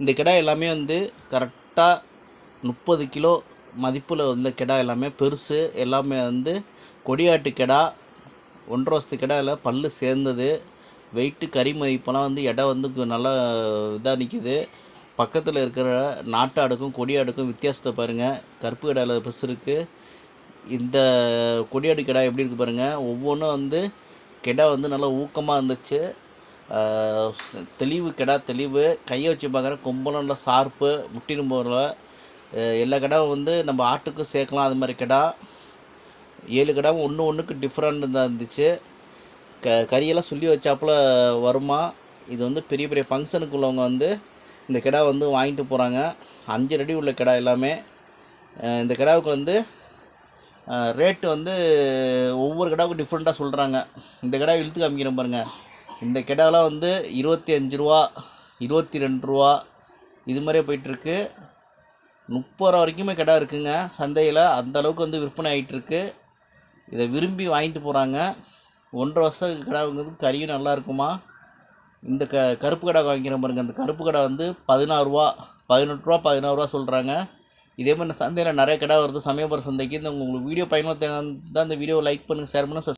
இந்த கிடா எல்லாமே வந்து கரெக்டாக முப்பது கிலோ மதிப்பில் வந்த கிடா எல்லாமே பெருசு எல்லாமே வந்து கொடியாட்டு கிடா ஒன்றரை வருஷத்து கிடா இல்லை பல்லு சேர்ந்தது. வெயிட்டு கறி மதிப்பெல்லாம் வந்து இடம் வந்து கு- நல்லா இதாக நிற்கிது பக்கத்தில் இருக்கிற நாட்டாடுக்கும் கொடியாடுக்கும் கொடி ஆடுக்கும் வித்தியாசத்தை பாருங்கள் கருப்பு கிடாயில் பெருசு இருக்குது இந்த கொடியாடு கிடா எப்படி இருக்குது பாருங்கள் ஒவ்வொன்றும் வந்து கிடா வந்து நல்லா ஊக்கமாக இருந்துச்சு. தெளிவு கிடா தெளிவு கையை வச்சு பார்க்குற கொம்பெல்லாம் நல்லா ஷார்ப்பு முட்டிடும் போகிற எல்லா கிடாவும் வந்து நம்ம ஆட்டுக்கும் சேர்க்கலாம் அது மாதிரி கிடா. ஏழு கிடாவும் ஒன்று ஒன்றுக்கு டிஃப்ரெண்ட் தான் இருந்துச்சு. க கறியெல்லாம் சொல்லி வச்சாப்புல வருமா? இது வந்து பெரிய பெரிய ஃபங்க்ஷனுக்கு உள்ளவங்க வந்து இந்த கிடா வந்து வாங்கிட்டு போகிறாங்க அஞ்சு ரெடி உள்ள கிடா எல்லாமே. இந்த கிடாவுக்கு வந்து ரேட்டு வந்து ஒவ்வொரு கிடாவுக்கும் டிஃப்ரெண்ட்டாக சொல்கிறாங்க இந்த கிடா இழுத்து காமிக்கிறேன் பாருங்கள் இந்த கிடாலாம் வந்து இருபத்தி அஞ்சு ரூபா இருபத்தி ரெண்டு ரூபா இது மாதிரியே போயிட்டுருக்கு. முப்பது ரூபா வரைக்குமே கிடா இருக்குங்க. சந்தையில் அந்த அளவுக்கு வந்து விற்பனை ஆகிட்டுருக்கு இதை விரும்பி வாங்கிட்டு போகிறாங்க ஒன்றரை வருஷம் கிடாவுங்கிறது கறியும் நல்லா இருக்குமா? இந்த க கருப்பு கடை வாங்கிக்கிறேன் பாருங்க. அந்த கருப்பு கடை வந்து பதினாறுரூவா பதினெட்டு ரூபா பதினாறுரூவா சொல்கிறாங்க இதே மாதிரி சந்தையில் நிறைய கடை வருது. சமயபுரம் சந்தைக்கு. இந்த உங்களுக்கு வீடியோ பயனுள்ள தான் இந்த வீடியோ லைக் பண்ணுங்கள் ஷேர் பண்ணுங்கள்